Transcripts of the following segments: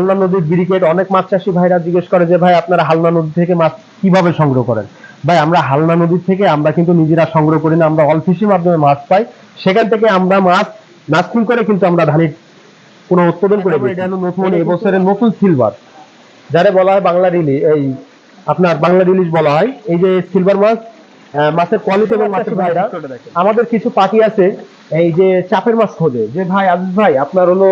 হালনা নদীর ব্রিকেট অনেক মাছ চাষী ভাইরা জিজ্ঞেস করে যে ভাই আপনারা হালনা নদী থেকে মাছ কীভাবে সংগ্রহ করেন? ভাই আমরা হালনা নদী থেকে আমরা কিন্তু নিজেরা সংগ্রহ করি না আমরা অলফিসের মাধ্যমে মাছ পাই। সেখান থেকে আমরা মাছ নাস্টিং করে কিন্তু আমরা ধানের কোনো উৎপাদন করে এটা হলো নতুন এবছরের নতুন সিলভার যারা বলা হয় বাংলা রিলি এই আপনার বাংলা রিলিজ বলা হয়। এই যে সিলভার মাছ মাছের কোয়ালিটি এবং মাছের ভাইরা আমাদের কিছু পার্টি আছে এই যে চাপের মাছ খোঁজে। যে ভাই আজিজ ভাই আপনার হলো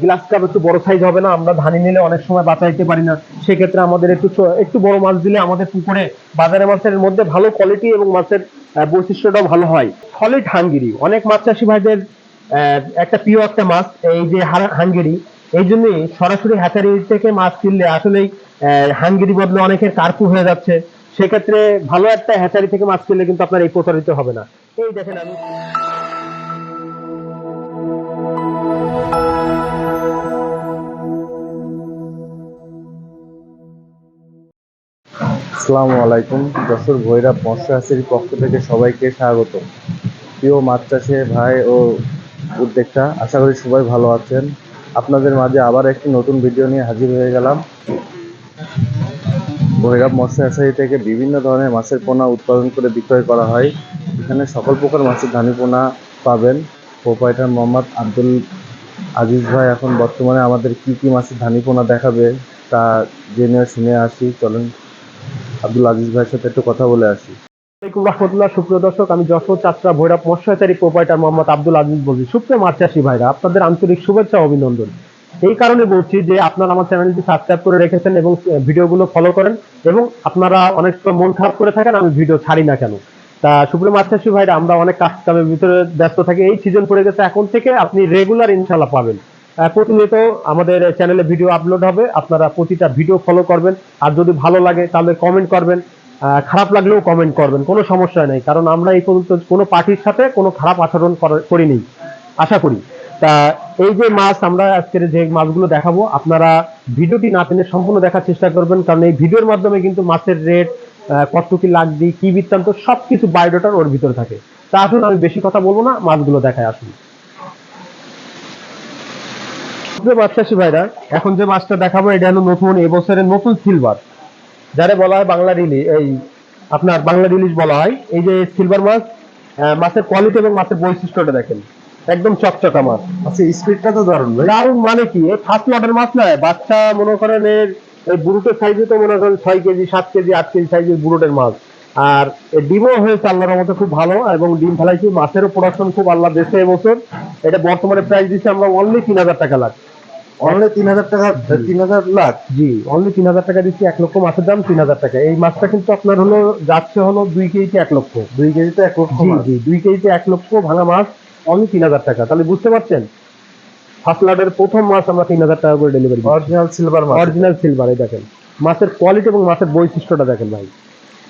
গ্লাস কাপ একটু বড় সাইজ হবে না, আমরা ধানি নিলে অনেক সময় বাঁচাইতে পারি না। সেক্ষেত্রে আমাদের একটু একটু বড় মাছ দিলে আমাদের পুকুরে, বাজারে মাছের মধ্যে ভালো কোয়ালিটি এবং মাছের বৈশিষ্ট্যটাও ভালো হয়। সলিড হাঙ্গিরি। অনেক মাছ চাষি ভাইদের একটা প্রিয় একটা মাছ, এই যে হাঙ্গেরি। এই জন্যই সরাসরি হ্যাচারি থেকে মাছ কিনলে আসলেই হাঙ্গেরি বদলে অনেকের কার্পু হয়ে যাচ্ছে। সেক্ষেত্রে ভালো একটা হ্যাচারি থেকে মাছ কিনলে কিন্তু আপনার এই প্রতারিত হবে না। এই দেখেন আমি আসসালামু আলাইকুম। যশোর ভৈরব মৎস্যাসির পক্ষ থেকে সবাইকে স্বাগত। প্রিয় মাছ চাষে ভাই ও উদ্যোক্তা, আশা করি সবাই ভালো আছেন। আপনাদের মাঝে আবার একটি নতুন ভিডিও নিয়ে হাজির হয়ে গেলাম। ভৈরব মৎস্য হাসারি থেকে বিভিন্ন ধরনের মাছের পোনা উৎপাদন করে বিক্রয় করা হয়। এখানে সকল প্রকার মাছের ধানি পোনা পাবেন। প্রোপাইটার মোহাম্মদ আব্দুল আজিজ ভাই এখন বর্তমানে আমাদের কি কি মাছের ধানি পোনা দেখাবে তা জেনে শুনে আসি। চলেন আব্দুল আজিজ ভাইয়ের সাথে একটু কথা বলে আসি। রহমতুল্লাহ, সুপ্রিয় দর্শক, আমি যশোর চাত্রা ভৈরব মৎস্যচারী প্রোপাইটার মোহাম্মদ আব্দুল আজিজ বলছি। সুপ্রিয় মাছ ভাইরা, আপনাদের আন্তরিক শুভেচ্ছা অভিনন্দন। এই কারণে বলছি যে আপনারা আমার চ্যানেলটি সাবস্ক্রাইব করে রেখেছেন এবং ভিডিওগুলো ফলো করেন এবং আপনারা অনেক মন খারাপ করে থাকেন, আমি ভিডিও ছাড়ি না কেন? তা সুপ্রিয় মাছ ভাইরা, আমরা অনেক কাজ কামের ভিতরে ব্যস্ত থাকি। এই সিজন পড়ে গেছে, এখন থেকে আপনি রেগুলার ইনশাল্লাহ পাবেন। প্রতিনিয়ত আমাদের চ্যানেলে ভিডিও আপলোড হবে। আপনারা প্রতিটা ভিডিও ফলো করবেন। আর যদি ভালো লাগে, তাহলে কমেন্ট করবেন। খারাপ লাগলেও কমেন্ট করবেন। কোনো সমস্যা নেই। কারণ আমরা এই পর্যন্ত কোনো পার্টির সাথে কোনো খারাপ আচরণ করিনি। আশা করি। তা, এই যে মাছ, আমরা আজকের যে মাছগুলো দেখাবো, আপনারা ভিডিওটি না টেনে সম্পূর্ণ দেখার চেষ্টা করবেন। কারণ এই ভিডিওর মাধ্যমে কিন্তু মাছের রেট কত কি লাগবে, কি বৃত্তান্ত, সবকিছু বায়োডাটার ওর ভিতরে থাকে। তা আসুন, আমি বেশি কথা বলব না। মাছগুলো দেখায় আসুন। প্রিয় মাছ চাষী ভাইরা এখন যে মাছটা দেখাবো এটা হলো নতুন এবছরের নতুন সিলভার যারা বলা হয় বাংলা রিলি এই আপনার বাংলা রিলিজ বলা হয়। এই যে সিলভার মাছ মাছের কোয়ালিটি এবং মাছের বৈশিষ্ট্যটা দেখেন। একদম চকচকা মাছ। আচ্ছা স্পিডটা তো দারুণ ভাই। দারুণ মানে কি? এই ফার্স্ট লটের মাছ নয় বাচ্চা মনে করেন এর এই বুড়োটের সাইজে তো মনে করেন ছয় কেজি সাত কেজি আট কেজি সাইজের বুড়োটের মাছ। আর ডিমও হয়েছে আল্লাহর মতো খুব ভালো এবং ডিম ফেলাইছি। মাছেরও প্রোডাকশন খুব আল্লাহ দেশে এবছর এটা বর্তমানে প্রাইস দিচ্ছে আমরা অনলি তিন হাজার টাকা লাখ। অনলি তিন হাজার টাকা তিন হাজার লাখ? জি। অনলি তিন হাজার টাকা দিচ্ছি এক লক্ষ মাছের দাম তিন হাজার টাকা। এই মাছটা কিন্তু আপনার হলো যাচ্ছে হলো দুই কেজিতে এক লক্ষ। দুই কেজিতে এক লক্ষ জি জি। দুই কেজিতে এক লক্ষ ভাঙা মাছ অনলি তিন হাজার টাকা। তাহলে বুঝতে পারছেন? ফার্স্ট প্রথম মাছ আমরা তিন হাজার টাকা করে ডেলিভারি অরিজিনাল সিলভার মাছ। অরিজিনাল সিলভার এই দেখেন। মাছের কোয়ালিটি এবং মাছের বৈশিষ্ট্যটা দেখেন ভাই।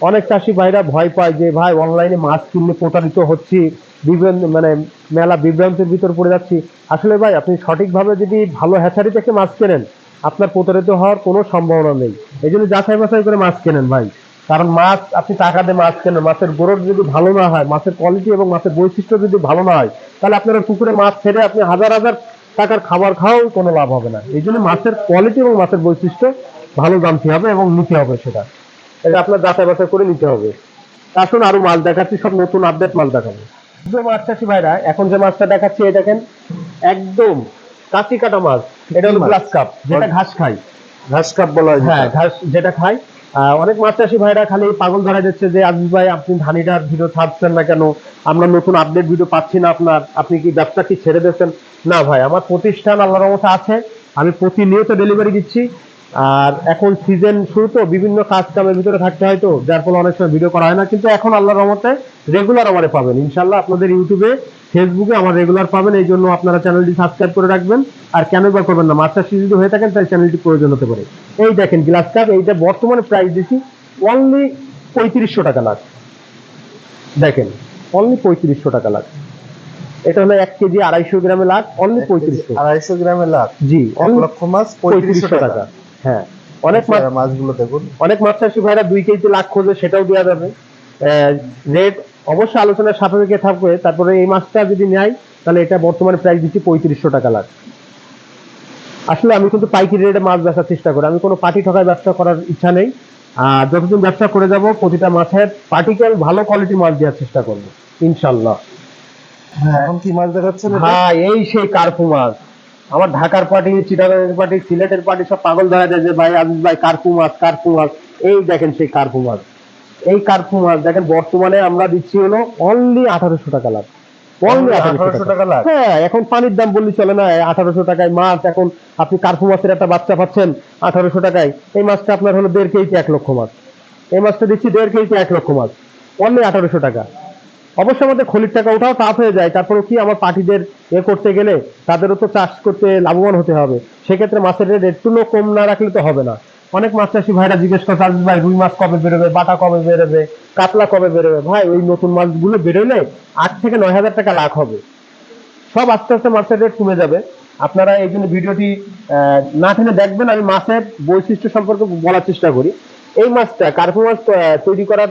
অনেক চাষি ভাইরা ভয় পায় যে, ভাই অনলাইনে মাছ কিনলে প্রতারিত হচ্ছি বিভ্রান্ত মানে মেলা বিভ্রান্তের ভিতর পড়ে যাচ্ছি। আসলে ভাই, আপনি সঠিকভাবে যদি ভালো হ্যাচারি থেকে মাছ কেনেন, আপনার প্রতারিত হওয়ার কোনো সম্ভাবনা নেই। এই জন্য যাচাই বাছাই করে মাছ কেনেন ভাই। কারণ মাছ, আপনি টাকা দিয়ে মাছ কেনেন, মাছের গ্রোথ যদি ভালো না হয়, মাছের কোয়ালিটি এবং মাছের বৈশিষ্ট্য যদি ভালো না হয়, তাহলে আপনারা পুকুরে মাছ ছেড়ে আপনি হাজার হাজার টাকার খাবার খাওয়াও কোনো লাভ হবে না। এই জন্য মাছের কোয়ালিটি এবং মাছের বৈশিষ্ট্য ভালো জানতে হবে এবং নিতে হবে সেটা। এটা আপনার যাচাই বাছাই করে নিতে হবে। আসুন আরও মাছ দেখাচ্ছি সব নতুন আপডেট মাছ দেখাবো। যে মাছ চাষি ভাইরা এখন যে মাছটা দেখাচ্ছি এই দেখেন একদম কাঁচি কাটা মাছ। এটা হলো গ্লাস কাপ যেটা ঘাস খায়। ঘাস কাপ বলা হয় হ্যাঁ ঘাস যেটা খায়। অনেক মাছ চাষি ভাইরা খালি পাগল ধরা যাচ্ছে যে আজিজ ভাই আপনি ধানিটার ভিডিও ছাড়ছেন না কেন? আমরা নতুন আপডেট ভিডিও পাচ্ছি না আপনার। আপনি কি ব্যবসা কি ছেড়ে দিয়েছেন? না ভাই আমার প্রতিষ্ঠান আল্লাহর মতো আছে। আমি প্রতিনিয়ত ডেলিভারি দিচ্ছি। আর এখন সিজন শুরু তো বিভিন্ন কাজ কামের ভিতরে থাকতে হয় তো যার ফলে অনেক সময় ভিডিও করা হয় না। কিন্তু এখন আল্লাহর রহমতে রেগুলার আমারে পাবেন। ইনশাল্লাহ আপনাদের ইউটিউবে ফেসবুকে আমার রেগুলার পাবেন এই জন্য আপনারা চ্যানেলটি সাবস্ক্রাইব করে রাখবেন। আর কেন বা করবেন না চাষি যদি হয়ে থাকেন তাই চ্যানেলটি প্রয়োজন হতে পারে। এই দেখেন গ্লাস কাপ এইটা বর্তমানে প্রাইস দিচ্ছি অনলি পঁয়ত্রিশশো টাকা লাখ। দেখেন অনলি পঁয়ত্রিশশো টাকা লাখ। এটা হলো এক কেজি আড়াইশো গ্রামে লাখ অনলি পঁয়ত্রিশশো। আড়াইশো গ্রামে লাখ। জি এক লক্ষ মাছ পঁয়ত্রিশশো টাকা। হ্যাঁ অনেক মাছ মাছগুলো দেখুন। অনেক ভাইরা দুই কেজিতে লাখ খোঁজে সেটাও দেওয়া যাবে। রেট অবশ্যই আলোচনার সাপেক্ষে থাকবে তারপরে এই মাছটা যদি নেয় তাহলে এটা বর্তমানে প্রাইস দিচ্ছি পঁয়ত্রিশশো টাকা লাখ। আসলে আমি কিন্তু পাইকারি রেটে মাছ বেচার চেষ্টা করি। আমি কোনো পার্টি ঠকায় ব্যবসা করার ইচ্ছা নেই। আর যতদিন ব্যবসা করে যাব প্রতিটা মাছের পার্টিকেল ভালো কোয়ালিটি মাছ দেওয়ার চেষ্টা করব ইনশাল্লাহ এখন কি মাছ দেখাচ্ছেন? হ্যাঁ এই সেই কার্পু মাছ। আমার ঢাকার পার্টি চিটাগাংয়ের পার্টি সিলেটের পার্টি সব পাগল ধরা যায় যে ভাই আজিজ ভাই কার্পু মাছ কার্পু মাছ এই দেখেন সেই কার্পু মাছ এই কার্পু মাছ দেখেন বর্তমানে আমরা দিচ্ছি হলো অনলি আঠারোশো টাকা লাখ অনলি Only আঠারোশো 1800 টাকা। টাকা লাখ? হ্যাঁ এখন পানির দাম বললে চলে না আঠারোশো টাকায় মাছ এখন আপনি কার্পু মাছের একটা বাচ্চা পাচ্ছেন আঠারোশো টাকায় এই মাছটা আপনার হলো দেড় কেজিতে এক লক্ষ মাছ। এই মাছটা দিচ্ছি দেড় কেজিতে এক লক্ষ মাছ। অনলি আঠারোশো টাকা। অবশ্যই আমাদের খলির টাকা ওঠাও টাফ হয়ে যায়। তারপরে কি আমার পার্টিদের এ করতে গেলে তাদেরও তো চাষ করতে লাভবান হতে হবে। সেক্ষেত্রে মাছের রেট একটু কম না রাখলে তো হবে না। অনেক মাছ চাষি ভাইরা জিজ্ঞেস করছে আজিজ ভাই রুই মাছ কবে বেরোবে? বাটা কবে বেরোবে? কাতলা কবে বেরোবে? ভাই, ওই নতুন মাছগুলো বেরোলে আট থেকে নয় হাজার টাকা লাখ হবে। সব আস্তে আস্তে মাছের রেট কমে যাবে। আপনারা এই জন্য ভিডিওটি না টেনে দেখবেন। আমি মাছের বৈশিষ্ট্য সম্পর্কে বলার চেষ্টা করি। এই মাছটা, কার্পু মাছ তৈরি করার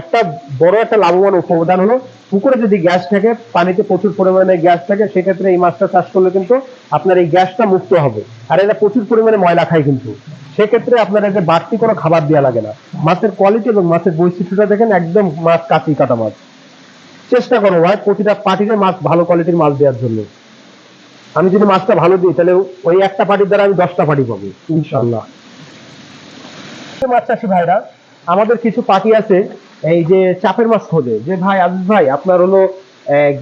একটা বড় একটা লাভবান উপাদান হলো, পুকুরে যদি গ্যাস থাকে, পানিতে প্রচুর পরিমাণে গ্যাস থাকে, সেক্ষেত্রে এই মাছটা চাষ করলে কিন্তু আপনার এই গ্যাসটা মুক্ত হবে। আর এটা প্রচুর পরিমাণে ময়লা খায় কিন্তু। সেক্ষেত্রে আপনার এতে বাড়তি কোনো খাবার দেওয়া লাগে না। মাছের কোয়ালিটি এবং মাছের বৈশিষ্ট্যটা দেখেন, একদম মাছ কাঁচি কাটা মাছ। চেষ্টা করো ভাই, প্রতিটা পার্টিতে মাছ ভালো কোয়ালিটির মাছ দেওয়ার জন্য। আমি যদি মাছটা ভালো দিই, তাহলে ওই একটা পার্টির দ্বারা আমি দশটা পার্টি পাবো ইনশাল্লাহ মাছ চাষি ভাইরা, আমাদের কিছু পার্টি আছে এই যে চাপের মাছ খোঁজে, যে ভাই আজিজ ভাই, আপনার হলো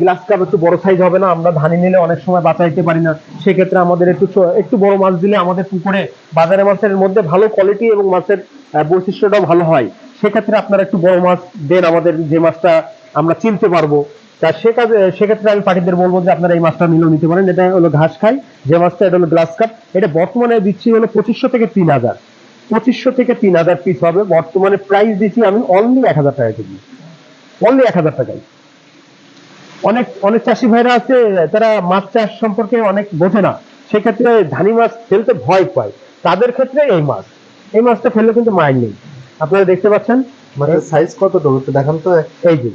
গ্লাস কাপ একটু বড় সাইজ হবে না, আমরা ধানি নিলে অনেক সময় বাঁচাইতে পারি না। সেক্ষেত্রে আমাদের একটু একটু বড় মাছ দিলে আমাদের পুকুরে বাজারে মাছের মধ্যে ভালো কোয়ালিটি এবং মাছের বৈশিষ্ট্যটাও ভালো হয়। সেক্ষেত্রে আপনারা একটু বড় মাছ দেন, আমাদের যে মাছটা আমরা চিনতে পারব। তা সে কাজে, সেক্ষেত্রে আমি পার্টিদের বলব যে আপনারা এই মাছটা নিলেও নিতে পারেন। এটা হলো ঘাস খাই যে মাছটা, এটা হলো গ্লাস কাপ এটা বর্তমানে দিচ্ছি হলো পঁচিশশো থেকে তিন হাজার। পঁচিশশো থেকে তিন হাজার পিস হবে। বর্তমানে প্রাইস দিচ্ছি আমি অনলি এক হাজার টাকা কেজি। অনলি এক হাজার টাকায়। অনেক অনেক চাষি ভাইরা আছে তারা মাছ চাষ সম্পর্কে অনেক বোঝে না। সেক্ষেত্রে ধানি মাছ ফেলতে ভয় পায়। তাদের ক্ষেত্রে এই মাছ। এই মাছটা ফেললে কিন্তু মাইন নেই। আপনারা দেখতে পাচ্ছেন? মানে সাইজ কত একটু দেখান তো। এই যে।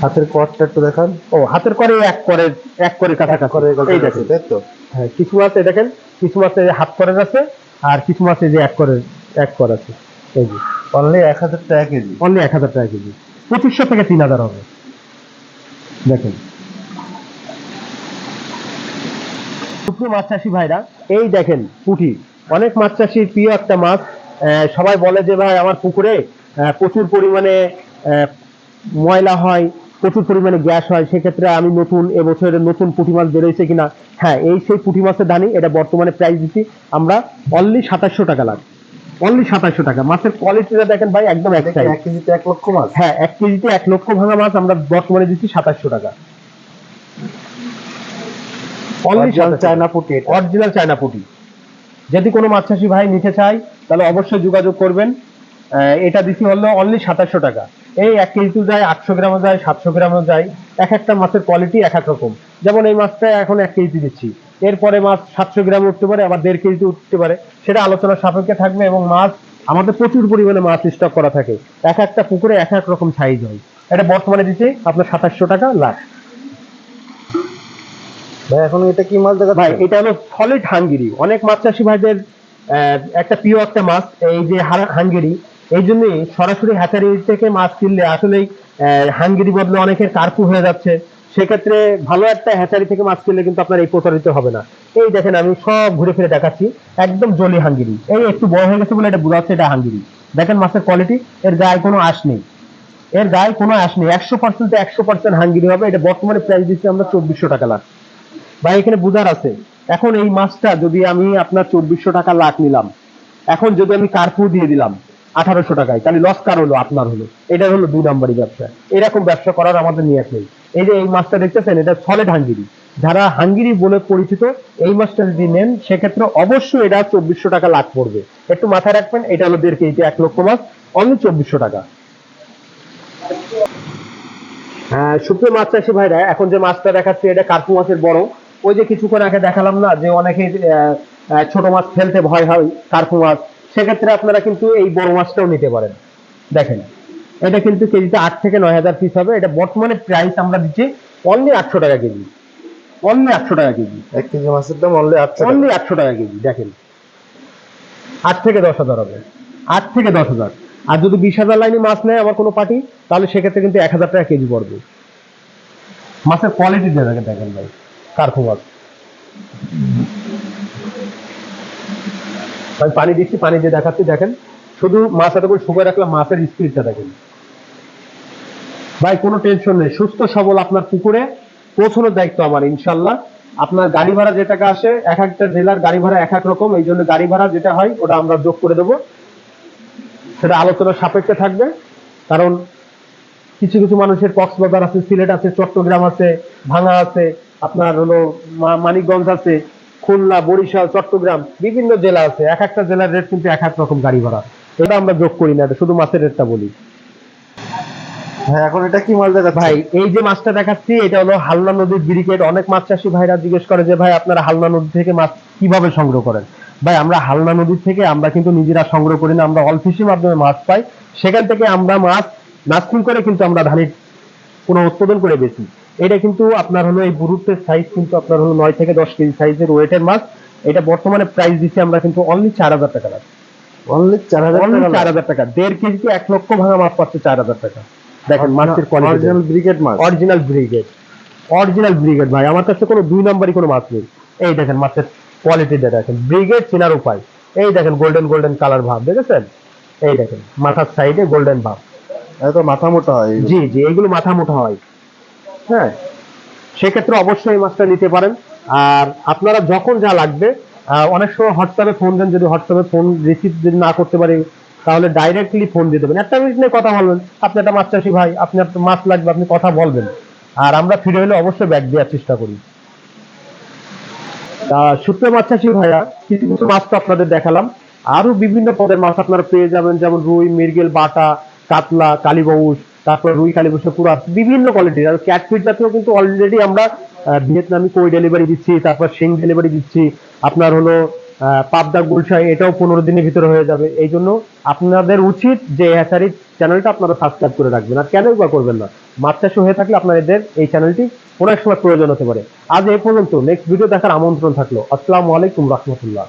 হাতের কটটা একটু দেখান। ও হাতের করে এক করে এক করে কাছাকাছি। করে এই দেখেন। তাই তো? হ্যাঁ কিছু মাছ এই দেখেন। কিছু মাছে হাত করের আছে। আর কিছু মাছে যে এক করে এক কর আছে। এই যে। অনলি এক হাজার টাকা কেজি? অনলি এক হাজার টাকা কেজি। পঁচিশশো থেকে তিন হাজার হবে। দেখেন। সুপ্রিয় মাছ চাষি ভাইরা এই দেখেন পুঁটি। অনেক মাছ চাষির প্রিয় একটা মাছ আহ, সবাই বলে যে ভাই আমার পুকুরে প্রচুর পরিমাণে ময়লা হয় প্রচুর পরিমাণে গ্যাস হয় সেক্ষেত্রে আমি নতুন এবছরের নতুন পুঁটি মাছ বেরোয়েছে কিনা? হ্যাঁ এই সেই পুঁটি মাছের দানি এটা বর্তমানে প্রাইস দিচ্ছি। আমরা অনলি সাতাশশো টাকা লাগ অনলি সাতাশশো টাকা। মাছের কোয়ালিটিটা দেখেন ভাই একদম এক size। এক কেজিতে এক লক্ষ মাছ? হ্যাঁ এক কেজিতে এক লক্ষ ভাঙা মাছ আমরা বর্তমানে দিচ্ছি সাতাশশো টাকা। Original চায়না পুঁটি। অরিজিনাল চায়না পুঁটি। যদি কোনো মাছ চাষি ভাই নিতে চায় তাহলে অবশ্যই যোগাযোগ করবেন। এটা দিচ্ছি হলো অনলি সাতাশশো টাকা। এই এক কেজিতে যায় আটশো গ্রামও যায় সাতশো গ্রামও যায়। এক একটা মাছের কোয়ালিটি এক এক রকম। যেমন এই মাছটা এখন এক কেজি দিচ্ছি। এরপরে মাছ সাতশো গ্রাম উঠতে পারে আবার দেড় কেজিতে উঠতে পারে। সেটা আলোচনার সাপেক্ষে থাকবে এবং মাছ আমাদের প্রচুর পরিমাণে মাছ স্টক করা থাকে। এক একটা পুকুরে এক এক রকম সাইজ হয়। এটা বর্তমানে দিচ্ছে আপনার সাতাশশো টাকা লাখ। ভাই এখন এটা কি মাছ দেখা ভাই এটা হলো সলিড হাঙ্গেরি। অনেক মাছ চাষি ভাইদের একটা প্রিয় একটা মাছ এই যে হারা- হাঙ্গেরি এই জন্যই সরাসরি হ্যাচারি থেকে মাছ কিনলে আসলে হাঙ্গেরি বদলে অনেকের কার্পু হয়ে যাচ্ছে। সেক্ষেত্রে ভালো একটা হ্যাচারি থেকে মাছ কিনলে কিন্তু আপনার এই প্রতারিত হবে না। এই দেখেন আমি সব ঘুরে ফিরে দেখাচ্ছি, একদম জলি হাঙ্গেরি। এই একটু বড় হয়ে গেছে বলে এটা বোঝা যাচ্ছে এটা হাঙ্গেরি। দেখেন মাছের কোয়ালিটি এর গায়ে কোনো আঁশ নেই। এর গায়ে কোনো আঁশ নেই। একশো পার্সেন্ট একশো পার্সেন্ট হাঙ্গেরি হবে। এটা বর্তমানে প্রাইস দিচ্ছি আমরা চব্বিশশো টাকা লাখ। ভাই, এখানে বুঝার আছে, এখন এই মাছটা যদি আমি আপনার চব্বিশশো টাকা লাখ নিলাম, এখন যদি আমি কার্পু দিয়ে দিলাম আঠারোশো টাকায়। তাহলে লস কার হলো? আপনার হলো। এটা হলো দুই নম্বরই ব্যবসা। এরকম ব্যবসা করার আমাদের নিয়ে নেই। এই যে এই মাছটা দেখতেছেন, এটা সলিড হাঙ্গিরি। যারা হাঙ্গিরি বলে পরিচিত, এই মাছটা যদি নেন, সেক্ষেত্রে অবশ্যই এটা চব্বিশশো টাকা লাভ পড়বে। একটু মাথায় রাখবেন, এটা হলো দেড় কেজিতে এক লক্ষ মাছ অনলি চব্বিশশো টাকা। হ্যাঁ সুপ্রিয় মাছ চাষি ভাইরা, এখন যে মাছটা দেখাচ্ছি, এটা কার্পু মাছের বড়। ওই যে কিছুক্ষণ আগে দেখালাম না, যে অনেকে ছোট মাছ ফেলতে ভয় হয় কার্পু মাছ। সেক্ষেত্রে আপনারা কিন্তু এই বড় মাছটাও নিতে পারেন। দেখেন এটা কিন্তু কেজিতে আট থেকে নয় হাজার পিস হবে। এটা বর্তমানে প্রাইস আমরা দিচ্ছি অনলি আটশো টাকা কেজি। অনলি আটশো টাকা কেজি। এক কেজি মাছের দাম অনলি আটশো টাকা। অনলি আটশো টাকা কেজি দেখেন। আট থেকে দশ হাজার হবে। আট থেকে দশ হাজার। আর যদি বিশ হাজার লাইনে মাছ নেয় আমার কোনো পার্টি তাহলে সেক্ষেত্রে কিন্তু এক হাজার টাকা কেজি পড়বে। মাছের কোয়ালিটি দেখেন দেখেন ভাই মাছ আমি পানি দিচ্ছি, পানি দিয়ে দেখাচ্ছি, দেখেন। শুধু মাছ এত করে শুকিয়ে রাখলে মাছের স্পিডটা দেখেন। ভাই, কোনো টেনশন নেই। সুস্থ, সবল আপনার পুকুরে পৌঁছানোর দায়িত্ব আমার, ইনশাল্লাহ। আপনার গাড়ি ভাড়া যে টাকা আসে, এক একটা জেলার গাড়ি ভাড়া এক এক রকম। এই জন্য গাড়ি ভাড়া যেটা হয়, ওটা আমরা যোগ করে দেবো। সেটা আলোচনার সাপেক্ষে থাকবে। কারণ কিছু কিছু মানুষের কক্সবাজার আছে, সিলেট আছে, চট্টগ্রাম আছে ভাঙা আছে, আপনার হলো মানিকগঞ্জ আছে। খুলনা বরিশাল চট্টগ্রাম বিভিন্ন জেলা আছে। এক একটা জেলার রেট কিন্তু এক এক রকম গাড়ি ভাড়া। এটা আমরা যোগ করি না এটা শুধু মাছের রেটটা বলি। ভাই এখন এটা কি মাছ দেখাচ্ছে? ভাই এই যে মাছটা দেখাচ্ছি এটা হলো হালনা নদীর ব্রিকেট অনেক মাছ চাষি ভাইরা জিজ্ঞেস করে যে ভাই আপনারা হালনা নদী থেকে মাছ কীভাবে সংগ্রহ করেন? ভাই আমরা হালনা নদীর থেকে আমরা কিন্তু নিজেরা সংগ্রহ করি না আমরা অলফিসির মাধ্যমে মাছ পাই। সেখান থেকে আমরা মাছ নাস্টিং করে কিন্তু আমরা ধানের কোনো উৎপাদন করে বেশি এটা কিন্তু আপনার হলো এই বুরুটের সাইজ কিন্তু আপনার হলো নয় থেকে দশ কেজি সাইজের ওয়েটের মাছ। এটা বর্তমানে প্রাইস দিচ্ছি আমরা কিন্তু অনলি চার হাজার টাকা অনলি চার হাজার চার হাজার টাকা। দেড় কেজিতে এক লক্ষ ভাঙা মাছ পাচ্ছে চার হাজার টাকা। দেখেন মাছের কোয়ালিটি অরিজিনাল ব্রিগেড মাছ। অরিজিনাল ব্রিগেড অরিজিনাল ব্রিগেড ভাই। আমার কাছে কোনো দুই নাম্বারই কোনো মাছ নেই। এই দেখেন মাছের কোয়ালিটিটা দেখেন। ব্রিগেড চেনার উপায়। এই দেখেন গোল্ডেন গোল্ডেন কালার ভাব দেখেছেন? এই দেখেন। মাথার সাইডে গোল্ডেন ভাব। এত মাথা মোটা হয়। জি জি এইগুলো মাথা মোটা হয়। হ্যাঁ সেক্ষেত্রে অবশ্যই এই মাছটা নিতে পারেন। আর আপনারা যখন যা লাগবে অনেক সময় হোয়াটসঅ্যাপে ফোন দেন, যদি হোয়াটসঅ্যাপে ফোন রিসিভ যদি না করতে পারি, তাহলে ডাইরেক্টলি ফোন দিয়ে দেবেন একটা মিনিট নিয়ে কথা বলবেন। আপনি একটা মাছ চাষি ভাই, আপনি একটা মাছ লাগবে, আপনি কথা বলবেন। আর আমরা ফিরে হলে অবশ্যই ব্যাগ দেওয়ার চেষ্টা করি। সূত্রে মাছ চাষি ভাইয়া, কিছু কিছু মাছ তো আপনাদের দেখালাম। আরও বিভিন্ন পদের মাছ আপনারা পেয়ে যাবেন, যেমন রুই, মৃগেল, বাটা, কাতলা, কালীবাউস তারপর রুই কালীবাউসের পুরো বিভিন্ন কোয়ালিটির আর ক্যাটফিট জাতীয় কিন্তু অলরেডি আমরা ভিয়েতনামি কই ডেলিভারি দিচ্ছি, তারপর শিং ডেলিভারি দিচ্ছি। আপনার হলো পাবদা গুলশাই এটাও পনেরো দিনের ভিতরে হয়ে যাবে। এই জন্য আপনাদের উচিত যে হ্যাচারি চ্যানেলটা আপনারা সাবস্ক্রাইব করে রাখবেন। আর কেন বা করবেন না? মাছ চাষি হয়ে থাকলে আপনাদের এই চ্যানেলটি অনেক সময় প্রয়োজন হতে পারে। আজ এই পর্যন্ত। নেক্সট ভিডিও দেখার আমন্ত্রণ থাকল। আসসালামু আলাইকুম রহমতুল্লাহ।